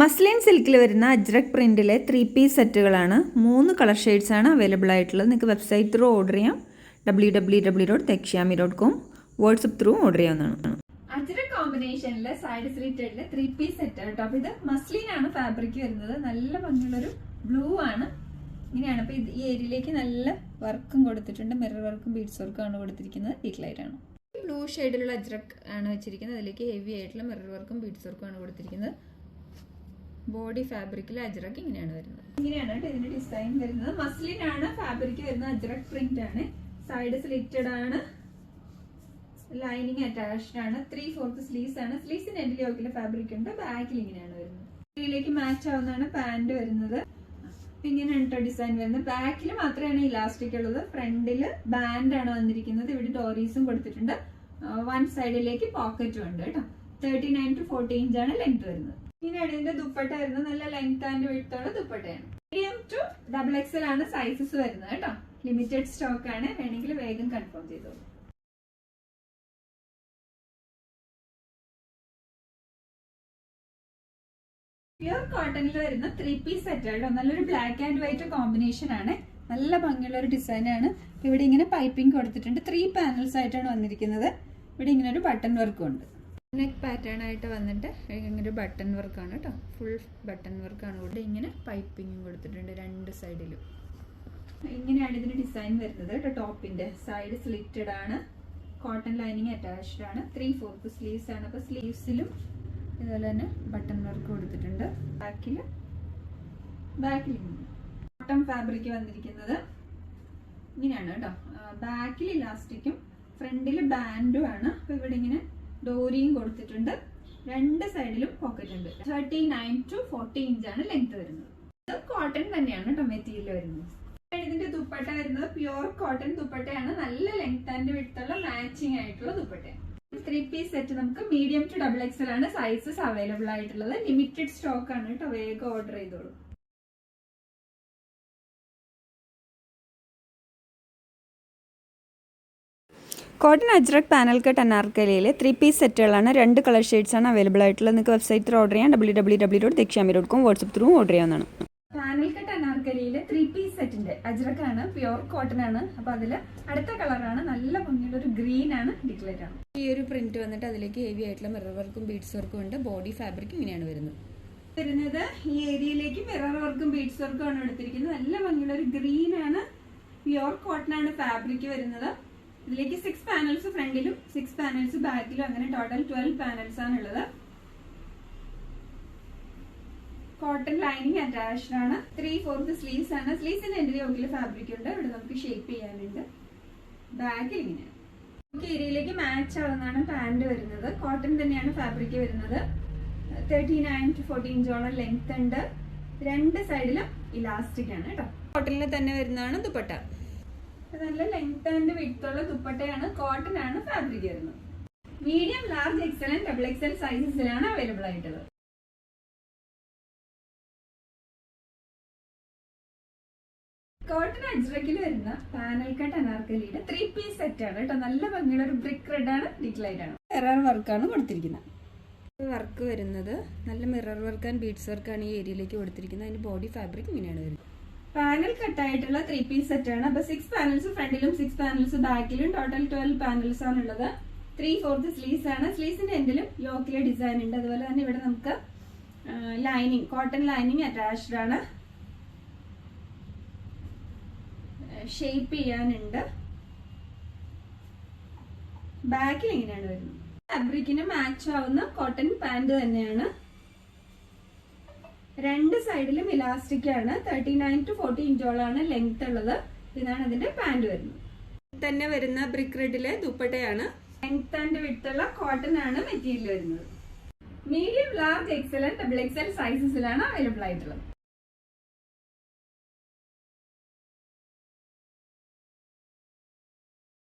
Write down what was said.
Muslin സിൽക്കിൽ വരുന്ന അജ്രക് പ്രിന്റിലെ ത്രീ പീസ് സെറ്റുകളാണ് മൂന്ന് കളർ ഷെയ്ഡ്സാണ് അവൈലബിൾ ആയിട്ടുള്ളത്. നിങ്ങൾക്ക് വെബ്സൈറ്റ് ത്രൂ ഓർഡർ ചെയ്യാം. W W W dot Dakshyami dot com WhatsApp through order ചെയ്യാവുന്നതാണ്. അജ്രക് കോമ്പിനേഷനിൽ സൈഡ് സ്ലിറ്റഡിലെ ത്രീ പീസ് സെറ്റ് കേട്ടോ അപ്പോൾ ഇത് മസ്ലിൻ ആണ് ഫാബ്രിക് വരുന്നത്. നല്ല ഭംഗിയുള്ളൊരു ബ്ലൂ ആണ്. ഇങ്ങനെയാണ്. അപ്പോൾ ഈ ഏരിയയിലേക്ക് നല്ല വർക്കും കൊടുത്തിട്ടുണ്ട്. മിറർ വർക്കും ബീഡ്സ് വർക്കും ആണ് കൊടുത്തിരിക്കുന്നത് ആണ്. ബ്ലൂ ഷെയ്ഡിലുള്ള അജ്രക് ആണ് വെച്ചിരിക്കുന്നത്. അതിലേക്ക് ഹെവി ആയിട്ടുള്ള മിറർ വർക്കും ബീഡ്സ് വർക്കും ആണ് കൊടുത്തിരിക്കുന്നത്. ബോഡി ഫാബ്രിക്കിൽ അജ്രക് ഇങ്ങനെയാണ് വരുന്നത്. ഇങ്ങനെയാണ് ഇതിന്റെ ഡിസൈൻ വരുന്നത്. മസ്ലിൻ ആണ് ഫാബ്രിക് വരുന്നത്. അജ്രക് പ്രിന്റ് ആണ്. സൈഡ് സ്ലിറ്റഡ് ആണ്. ലൈനിങ് അറ്റാച്ച്ഡ് ആണ്. ത്രീ ഫോർത്ത് സ്ലീവ്സ് ആണ്. സ്ലീവ്സിന് എൻഡിൽ യോക്കിലെ ഫാബ്രിക് ഉണ്ട്. ബാക്കിൽ ഇങ്ങനെയാണ് വരുന്നത്. ഇതിലേക്ക് മാച്ച് ആവുന്നതാണ് പാന്റ് വരുന്നത്. ഇങ്ങനെയാണ് ഡിസൈൻ വരുന്നത്. ബാക്കിൽ മാത്രമാണ് ഇലാസ്റ്റിക് ഉള്ളത്. ഫ്രണ്ടിൽ ബാൻഡ് ആണ് വന്നിരിക്കുന്നത്. ഇവിടെ ഡോറീസും കൊടുത്തിട്ടുണ്ട്. വൺ സൈഡിലേക്ക് പോക്കറ്റും ഉണ്ട് കേട്ടോ. Thirty nine to forty inch ആണ് ലെങ്ത് വരുന്നത്. ഇങ്ങനെയാണ് ഇതിന്റെ ദുപ്പട്ട വരുന്നത് നല്ല ലെങ്ത് ആൻഡ് വിട്ടുള്ള ദുപ്പട്ടയാണ്. മീഡിയം ടു ഡബിൾ എക്സൽ ആണ് സൈസസ് വരുന്നത് കേട്ടോ. ലിമിറ്റഡ് സ്റ്റോക്ക് ആണ്. വേണമെങ്കിൽ വേഗം കൺഫേം ചെയ്തോളൂ പ്യൂർ കോട്ടണിൽ വരുന്ന ത്രീ പീസ് സെറ്റ് കേട്ടോ. നല്ലൊരു ബ്ലാക്ക് ആൻഡ് വൈറ്റ് കോമ്പിനേഷൻ ആണ്. നല്ല ഭംഗിയുള്ള ഒരു ഡിസൈൻ ആണ്. ഇവിടെ ഇങ്ങനെ പൈപ്പിംഗ് കൊടുത്തിട്ടുണ്ട്. ത്രീ പാനൽസ് ആയിട്ടാണ് വന്നിരിക്കുന്നത്. ഇവിടെ ഇങ്ങനെ ഒരു ബട്ടൺ വർക്കും ഉണ്ട്. നെക്ക് പാറ്റേൺ ആയിട്ട് വന്നിട്ട് ഇങ്ങനെ ബട്ടൺ വർക്കാണ് കേട്ടോ ഫുൾ ബട്ടൺ വർക്കാണ് കൂടെ ഇങ്ങനെ പൈപ്പിംഗും കൊടുത്തിട്ടുണ്ട് രണ്ട് സൈഡിലും ഇങ്ങനെയാണ് ഇതിന് ഡിസൈൻ വരുന്നത് കേട്ടോ ടോപ്പിന്റെ സൈഡ് സ്ലിറ്റഡ് ആണ്. കോട്ടൺ ലൈനിങ് അറ്റാച്ച്ഡ് ആണ്. ത്രീ ഫോർത്ത് സ്ലീവ്സ് ആണ്. അപ്പൊ സ്ലീവ്സിലും ഇതുപോലെ തന്നെ ബട്ടൺ വർക്ക് കൊടുത്തിട്ടുണ്ട്. ബാക്കിൽ ബാക്കിൽ കോട്ടൺ ഫാബ്രിക് വന്നിരിക്കുന്നത് ഇങ്ങനെയാണ് കേട്ടോ ബാക്കിൽ ഇലാസ്റ്റിക്കും ഫ്രണ്ടിൽ ബാൻഡും ആണ്. അപ്പൊ ഇവിടെ ഇങ്ങനെ ഡോറിയും കൊടുത്തിട്ടുണ്ട്. രണ്ട് സൈഡിലും പോക്കറ്റ് ഉണ്ട്. Thirty nine to forty inch ആണ് ലെങ്ത് വരുന്നത്. ഇത് കോട്ടൺ തന്നെയാണ് കേട്ടോ മെറ്റീരിയൽ വരുന്നത്. ഇതിന്റെ ദുപ്പട്ട വരുന്നത്. പ്യുവർ കോട്ടൺ ദുപ്പട്ടയാണ്. നല്ല ലെങ്ത് ആൻഡ് വിട്ടുള്ള മാച്ചിങ് ആയിട്ടുള്ള ദുപ്പട്ടയാണ് ത്രീ പീസ് സെറ്റ് നമുക്ക് മീഡിയം ടു ഡബിൾ എക്സൽ ആണ്. സൈസസ് അവൈലബിൾ ആയിട്ടുള്ളത്. ലിമിറ്റഡ് സ്റ്റോക്ക് ആണ് കേട്ടോ വേഗം ഓർഡർ ചെയ്തോളൂ. കോട്ടൺ അജ്രക് പാനൽ കട്ട് അനാർക്കലിയിലെ ത്രീ പീസ് സെറ്റുകളാണ് രണ്ട് കളർ ഷെയ്ഡ്സ് ആണ് അവൈലബിൾ ആയിട്ടുള്ളത്. നിങ്ങൾക്ക് വെബ്സൈറ്റ് ത്രൂ ഓർഡർ ചെയ്യാം. W W W dot Dakshyami dot com WhatsApp through order ചെയ്യാവുന്നതാണ് പാനൽ കട്ട് അനാർക്കലിയിലെ ത്രീ പീസ് സെറ്റിന്റെ അജ്രക്കാണ് പ്യുവർ കോട്ടൺ ആണ്. അപ്പൊ അതിൽ അടുത്ത കളറാണ് നല്ല ഭംഗിയുള്ള ഒരു ഗ്രീൻ ആണ് ഡിക്ലേറ്റ് ആണ്. ഈ ഒരു പ്രിന്റ് വന്നിട്ട് അതിലേക്ക് ഹെവി ആയിട്ടുള്ള മിറർ വർക്കും ബീഡ്സ് വർക്കും ഉണ്ട്. ബോഡി ഫാബ്രിക് ഇങ്ങനെയാണ് വരുന്നത്. വരുന്നത് ഈ ഏരിയയിലേക്ക് മിറർ വർക്കും ബീഡ്സ് വർക്കും ആണ് എടുത്തിരിക്കുന്നത്. നല്ല ഭംഗിയുള്ള ഒരു ഗ്രീൻ ആണ്. പ്യുവർ കോട്ടൺ ആണ് ഫാബ്രിക് വരുന്നത്. ഇതിലേക്ക് സിക്സ് പാനൽസ് ഫ്രണ്ടിലും സിക്സ് പാനൽസ് ബാക്കിലും അങ്ങനെ ടോട്ടൽ ട്വൽവ് പാനൽസ് ആണ് ഉള്ളത് കോട്ടൺ ലൈനിങ് അറ്റാച്ച്ഡ് ആണ്. ത്രീ ഫോർത്ത് സ്ലീവ്സ് ആണ്. സ്ലീവ്സിന്റെ എന്റെ യോക്കിൽ ഫാബ്രിക് ഉണ്ട്. ഇവിടെ നമുക്ക് ഷേപ്പ് ചെയ്യാനുണ്ട്. ബാക്കിൽ ഇങ്ങനെയാണ് നമുക്ക് ഏരിയയിലേക്ക് മാച്ച് ആവുന്നതാണ് പാന്റ് വരുന്നത്. കോട്ടൺ തന്നെയാണ് ഫാബ്രിക് വരുന്നത്. തേർട്ടി നയൻ ടു ഫോർട്ടീൻ ഇഞ്ചോളം ലെങ്ത് ഉണ്ട്. രണ്ട് സൈഡിലും ഇലാസ്റ്റിക് ആണ് കേട്ടോ. കോട്ടണിൽ തന്നെ വരുന്നതാണ് ദുപ്പട്ട. നല്ല ലെങ്ത് ആൻഡ് വിട്ടുള്ള ദുപ്പട്ടയാണ്. കോട്ടൺ ആണ് ഫാബ്രിക് വരുന്നത്. Medium large XL and double XL സൈസസിലാണ് available ആയിട്ടുള്ളത്. കോട്ടൺ അജ്രക്കിൽ വരുന്ന പാനൽ കട്ട് അനാർക്കലിയുടെ ത്രീ പീസ് സെറ്റ് ആണ് കേട്ടോ. നല്ല ഭംഗിയുള്ള ഒരു ബ്രിക്ക് റെഡ് ആണ് ഡിക്ലൈറ്റ് ആണ്. മിറർ വർക്കാണ് കൊടുത്തിരിക്കുന്നത്. വർക്ക് വരുന്നത് നല്ല മിറർ വർക്ക് ആൻഡ് ബീഡ്സ് വർക്കാണ് ഈ ഏരിയയിലേക്ക് കൊടുത്തിരിക്കുന്നത്. അതിന്റെ ബോഡി ഫാബ്രിക് ഇങ്ങനെയാണ് വരുന്നത്. പാനൽ കട്ട് ആയിട്ടുള്ള ത്രീ പീസ് സെറ്റ് ആണ്. അപ്പൊ സിക്സ് പാനൽസ് ഫ്രണ്ടിലും സിക്സ് പാനൽസ് ബാക്കിലും ടോട്ടൽ ട്വൽവ് പാനൽസ് ആണ് ഉള്ളത് ത്രീ ഫോർത്ത് സ്ലീവ്സ് ആണ്. സ്ലീവ്സിന്റെ എൻഡിലും യോക്കിലെ ഡിസൈൻ ഉണ്ട്. അതുപോലെ തന്നെ ഇവിടെ നമുക്ക് ലൈനിങ് കോട്ടൺ ലൈനിങ് അറ്റാച്ച്ഡ് ആണ്. ഷേപ്പ് ചെയ്യാനുണ്ട്. ബാക്കിൽ ഇങ്ങനെയാണ് വരുന്നത്? ഫാബ്രിക്കിന് മാച്ച് ആവുന്ന കോട്ടൺ പാന്റ് തന്നെയാണ്. രണ്ട് സൈഡിലും ഇലാസ്റ്റിക് ആണ്. തേർട്ടി നയൻ ടു ഫോർട്ടി ഇഞ്ചോളാണ് ലെങ്ത് ഉള്ളത്. ഇതാണ് അതിന്റെ പാന്റ് വരുന്നത്. തന്നെ വരുന്ന ബ്രിക്ക് റെഡിലെ ദുപ്പട്ടയാണ്. ലെങ്ത് ആൻഡ് വിട്ടുള്ള കോട്ടൺ ആണ് മെറ്റീരിയൽ വരുന്നത്. Medium large XL double XL സൈസസിലാണ് available ആയിട്ടുള്ളത്.